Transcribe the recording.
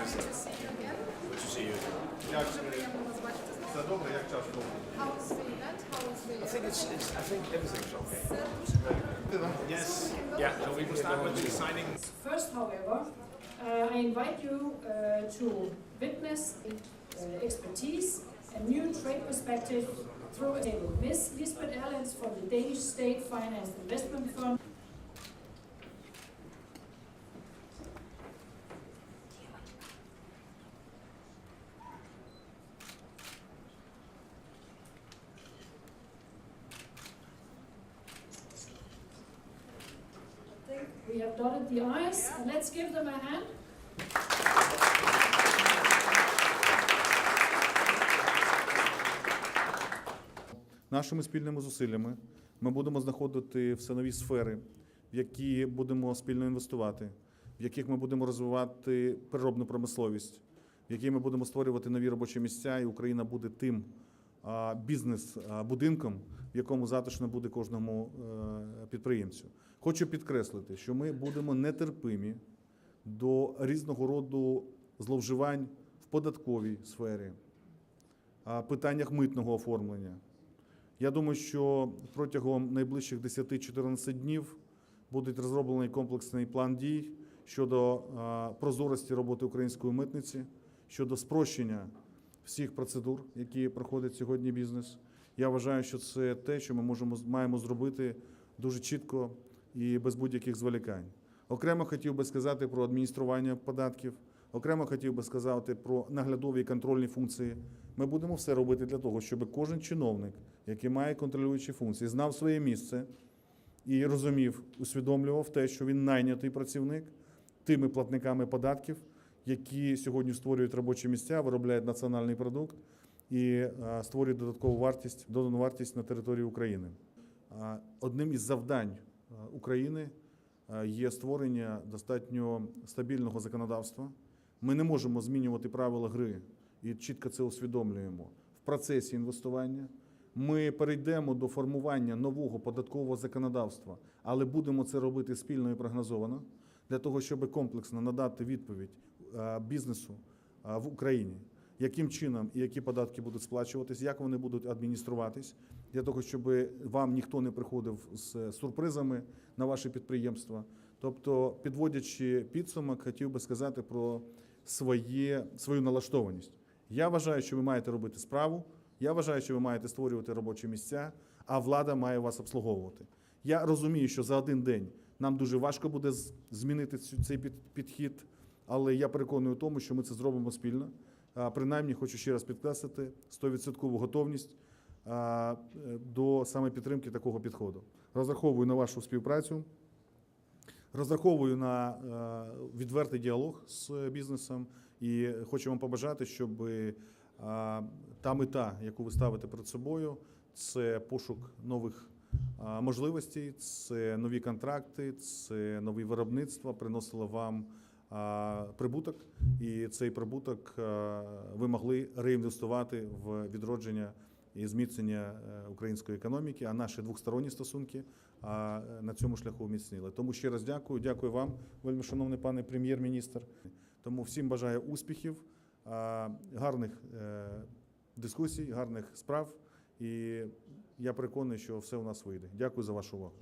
Good to see you. Як все добре, як час I think it's, it's I think everything's okay. Yes. Yeah. So we will start with the signing. First, however, uh, I invite you uh, to witness uh, expertise, a new trade perspective through a table. Ms. Lisbeth Erlands from the Danish State Finance Investment Fund. We have dotted the i's, and let's give them a hand. Нашими спільними зусиллями ми будемо знаходити все нові сфери, в які будемо спільно інвестувати, в яких ми будемо розвивати переробну промисловість, в якій ми будемо створювати нові робочі місця, і Україна буде тим бізнес-будинком, в якому затишно буде кожному е, підприємцю. Хочу підкреслити, що ми будемо нетерпимі до різного роду зловживань в податковій сфері, питаннях митного оформлення. Я думаю, що протягом найближчих 10-14 днів буде розроблений комплексний план дій щодо прозорості роботи української митниці, щодо спрощення всіх процедур, які проходить сьогодні бізнес. Я вважаю, що це те, що ми можемо маємо зробити дуже чітко і без будь-яких зволікань. Окремо хотів би сказати про адміністрування податків. Окремо хотів би сказати про наглядові і контрольні функції. Ми будемо все робити для того, щоб кожен чиновник, який має контролюючі функції, знав своє місце і розумів, усвідомлював те, що він найнятий працівник тими платниками податків, які сьогодні створюють робочі місця, виробляють національний продукт і е, створюють додаткову вартість, додану вартість на території України. Одним із завдань е, України е, є створення достатньо стабільного законодавства. Ми не можемо змінювати правила гри і чітко це усвідомлюємо в процесі інвестування. Ми перейдемо до формування нового податкового законодавства, але будемо це робити спільно і прогнозовано для того, щоб комплексно надати відповідь е, бізнесу е, в Україні, яким чином і які податки будуть сплачуватись, як вони будуть адмініструватись, для того, щоб вам ніхто не приходив з сюрпризами на ваше підприємства. Тобто, підводячи підсумок, хотів би сказати про своє, свою налаштованість. Я вважаю, що ви маєте робити справу. Я вважаю, що ви маєте створювати робочі місця, а влада має вас обслуговувати. Я розумію, що за один день нам дуже важко буде змінити цей під- підхід, але я переконую в тому, що ми це зробимо спільно. Принаймні, хочу ще раз підкреслити 100% готовність е, до саме підтримки такого підходу. Розраховую на вашу співпрацю. Розраховую на е, відвертий діалог з бізнесом і хочу вам побажати, щоб е, та мета, яку ви ставите перед собою, це пошук нових можливостей, це нові контракти, це нові виробництва, приносило вам прибуток, і цей прибуток ви могли реінвестувати в відродження і зміцнення е, української економіки, а наші двосторонні стосунки на цьому шляху міцнили. Тому ще раз дякую. Дякую вам, вельми шановний пане прем'єр-міністр. Тому всім бажаю успіхів, гарних е, дискусій, гарних справ. І я переконаний, що все у нас вийде. Дякую за вашу увагу.